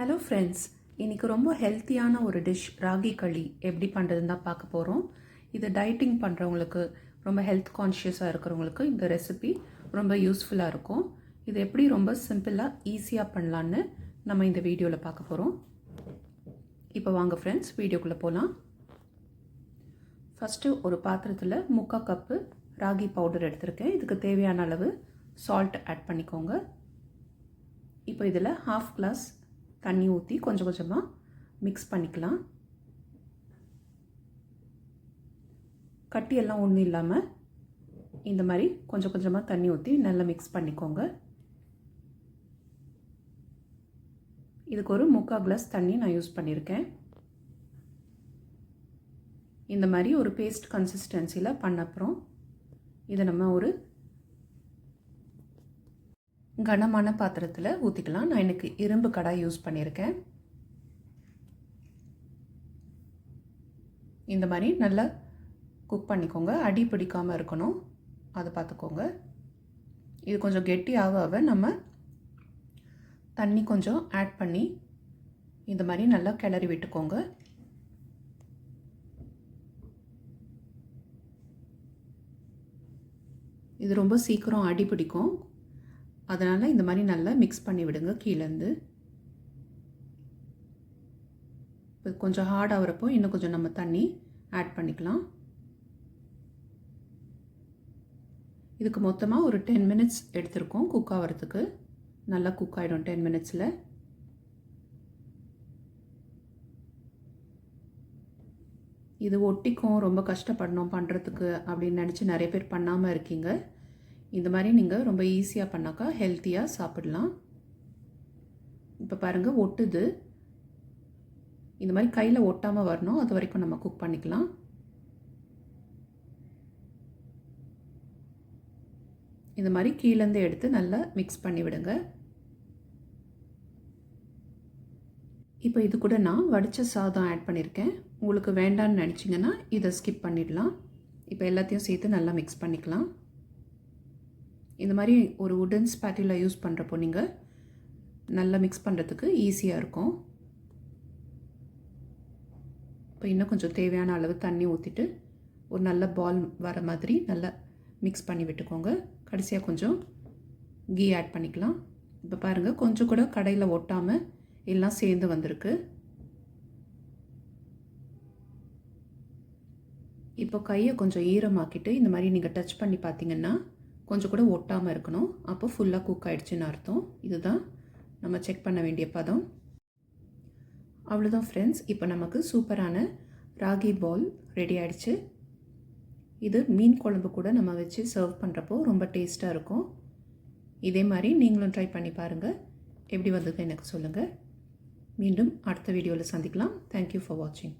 Hello friends இன்றைக்கி ரொம்ப ஹெல்த்தியான ஒரு டிஷ் ராகி களி. எப்படி பண்ணுறதுன்னு தான் பார்க்க போகிறோம் இது டயட்டிங் பண்ணுறவங்களுக்கு ரொம்ப ஹெல்த் கான்ஷியஸாக இருக்கிறவங்களுக்கு இந்த ரெசிபி ரொம்ப யூஸ்ஃபுல்லாக இருக்கும். இது எப்படி ரொம்ப சிம்பிளாக ஈஸியாக பண்ணலான்னு நம்ம இந்த வீடியோவில் பார்க்க போகிறோம் இப்போ வாங்க ஃப்ரெண்ட்ஸ் வீடியோக்குள்ளே போகலாம் ஃபஸ்ட்டு ஒரு பாத்திரத்தில் முக்கால் கப்பு ராகி பவுடர் எடுத்திருக்கேன். இதுக்கு தேவையான அளவு சால்ட் ஆட் பண்ணிக்கோங்க. இப்போ இதில் ஹாஃப் கிளாஸ் தண்ணி ஊற்றி கொஞ்சம் கொஞ்சமாக மிக்ஸ் பண்ணிக்கலாம். கட்டியெல்லாம் ஒன்றும் இல்லாமல் இந்த மாதிரி கொஞ்சம் கொஞ்சமாக தண்ணி ஊற்றி நல்லா மிக்ஸ் பண்ணிக்கோங்க. இதுக்கு ஒரு முக்கால் கிளாஸ் தண்ணி நான் யூஸ் பண்ணியிருக்கேன் இந்த மாதிரி ஒரு பேஸ்ட் கன்சிஸ்டன்சியில் பண்ண அப்புறம் இதை நம்ம ஒரு கனமான பாத்திரத்தில் ஊற்றிக்கலாம் நான் எனக்கு இரும்பு கடாய் யூஸ் பண்ணியிருக்கேன். இந்த மாதிரி நல்லா குக் பண்ணிக்கோங்க. அடி பிடிக்காமல் இருக்கணும். அதை பார்த்துக்கோங்க இது கொஞ்சம் கெட்டி ஆக ஆக நம்ம தண்ணி கொஞ்சம் ஆட் பண்ணி இந்த மாதிரி நல்லா கிளறி விட்டுக்கோங்க. இது ரொம்ப சீக்கிரம் அடி பிடிக்கும். அதனால் இந்த மாதிரி நல்லா மிக்ஸ் பண்ணி விடுங்க கீழேருந்து இப்போ கொஞ்சம் ஹார்ட் ஆகிறப்போ இன்னும் கொஞ்சம் நம்ம தண்ணி ஆட் பண்ணிக்கலாம். இதுக்கு மொத்தமாக ஒரு டென் மினிட்ஸ் எடுத்திருக்கோம் குக் ஆகிறதுக்கு. நல்லா குக் ஆகிடும் டென் மினிட்ஸில் இது ஒட்டிக்கும் ரொம்ப கஷ்டப்படணும் பண்ணுறதுக்கு அப்படின்னு நினச்சி நிறைய பேர் பண்ணாமல் இருக்கீங்க. இந்த மாதிரி நீங்கள் ரொம்ப ஈஸியாக பண்ணாக்கா ஹெல்த்தியாக சாப்பிடலாம். இப்போ பாருங்கள் ஒட்டுது. இந்த மாதிரி கையில் ஒட்டாமல் வரணும். அது வரைக்கும் நம்ம குக் பண்ணிக்கலாம். இந்த மாதிரி கீழேருந்து எடுத்து நல்லா மிக்ஸ் பண்ணி விடுங்க. இப்போ இது கூட நான் வடித்த சாதம் ஆட் பண்ணியிருக்கேன் உங்களுக்கு வேண்டான்னு நினச்சிங்கன்னா இதை ஸ்கிப் பண்ணிடலாம். இப்போ எல்லாத்தையும் சேர்த்து நல்லா மிக்ஸ் பண்ணிக்கலாம். இந்த மாதிரி ஒரு உடன் ஸ்பேட்டில் யூஸ் பண்ணுறப்போ நீங்கள் நல்லா மிக்ஸ் பண்ணுறதுக்கு ஈஸியாக இருக்கும். இப்போ இன்னும் கொஞ்சம் தேவையான அளவு தண்ணி ஊற்றிட்டு ஒரு நல்ல பால் வர மாதிரி நல்லா மிக்ஸ் பண்ணி விட்டுக்கோங்க. கடைசியாக கொஞ்சம் கீ ஆட் பண்ணிக்கலாம். இப்போ பாருங்கள் கொஞ்சம் கூட கடையில் ஒட்டாமல் எல்லாம் சேர்ந்து வந்திருக்கு. இப்போ கையை கொஞ்சம் ஈரமாக்கிட்டு இந்த மாதிரி நீங்கள் டச் பண்ணி பார்த்தீங்கன்னா கொஞ்சம் கூட ஒட்டாமல் இருக்கணும். அப்போ ஃபுல்லாக குக் ஆகிடுச்சின்னு அர்த்தம். இதுதான் நம்ம செக் பண்ண வேண்டிய பதம். அவ்வளோதான் ஃப்ரெண்ட்ஸ் இப்போ நமக்கு சூப்பரான ராகி பால் ரெடி ஆகிடுச்சு இது மீன் குழம்பு கூட நம்ம வச்சு சர்வ் பண்ணுறப்போ ரொம்ப டேஸ்ட்டாக இருக்கும். இதே மாதிரி நீங்களும் ட்ரை பண்ணி பாருங்கள் எப்படி வந்தது எனக்கு சொல்லுங்கள் மீண்டும் அடுத்த வீடியோவில் சந்திக்கலாம். தேங்க்யூ ஃபார் வாட்சிங்